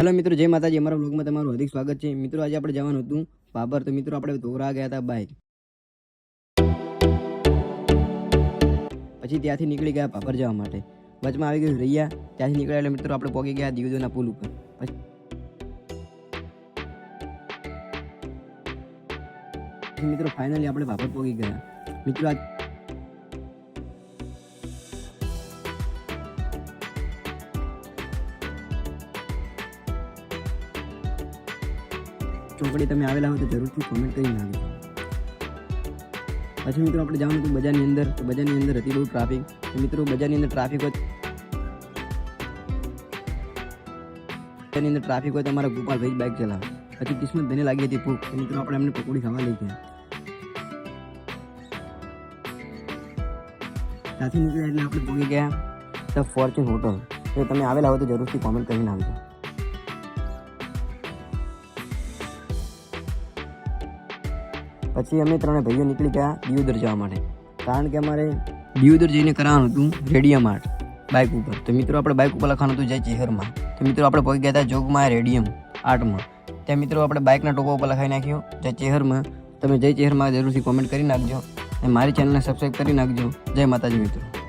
Hello મિત્રો, જય માતાજી. અમારા બ્લોગમાં તમારું હાર્દિક સ્વાગત છે. મિત્રો, આજે આપણે જવાનું હતું બાબર. તો મિત્રો, આપણે ધોરા ગયા હતા બાઇક પછી ત્યાંથી નીકળી ગયા બાબર જવા માટે. વચમાં આવી ગયું રૈયા. ત્યાંથી નીકળ્યા એટલે મિત્રો, આપણે પહોંચી ગયા દિવજોના પુલ ઉપર. પછી મિત્રો ફાઇનલી આપણે બાબર પહોંચી ગયા. મિત્રો, આ ચોકડી તમે આવેલા હોય તો જરૂરથી કોમેન્ટ કરી નાખજો. પછી મિત્રો આપણે જવાનું હતું બજારની અંદર. તો બજારની અંદર હતી બહુ ટ્રાફિક તો મિત્રો બજારની અંદર ટ્રાફિક હોય બજારની અંદર ટ્રાફિક હોય તો અમારા ગોપાલભાઈ બાઇક ચલાવે. પછી કિસ્મત ધને લાગી હતી ભૂખ. તો મિત્રો આપણે એમને પકોડી ખાવા લઈ ગયા. ત્યાંથી નીકળ્યા એટલે આપણે પહોંચી ગયા ધ ફોર્ચ્યુન હોટલ તો તમે આવેલા હોય તો જરૂરથી કોમેન્ટ કરી નાખજો. પછી અમે ત્રણે ભાઈઓ નીકળી ગયા દિયોદર જવા માટે. કારણ કે અમારે દિયોદર જઈને કરાવવાનું હતું રેડિયમ આર્ટ બાઇક ઉપર. તો મિત્રો, આપણે બાઇક ઉપર લખવાનું હતું જય ચેહરમાં. તો મિત્રો, આપણે પહોંચી ગયા હતા જોગમાં રેડિયમ આર્ટમાં. ત્યાં મિત્રો, આપણે બાઇકના ટોપા ઉપર લખાઈ નાખ્યો, જય ચેહરમાં. તમે જય ચેહરમાં જરૂરથી કોમેન્ટ કરી નાખજો અને મારી ચેનલને સબસ્ક્રાઈબ કરી નાખજો. જય માતાજી મિત્રો.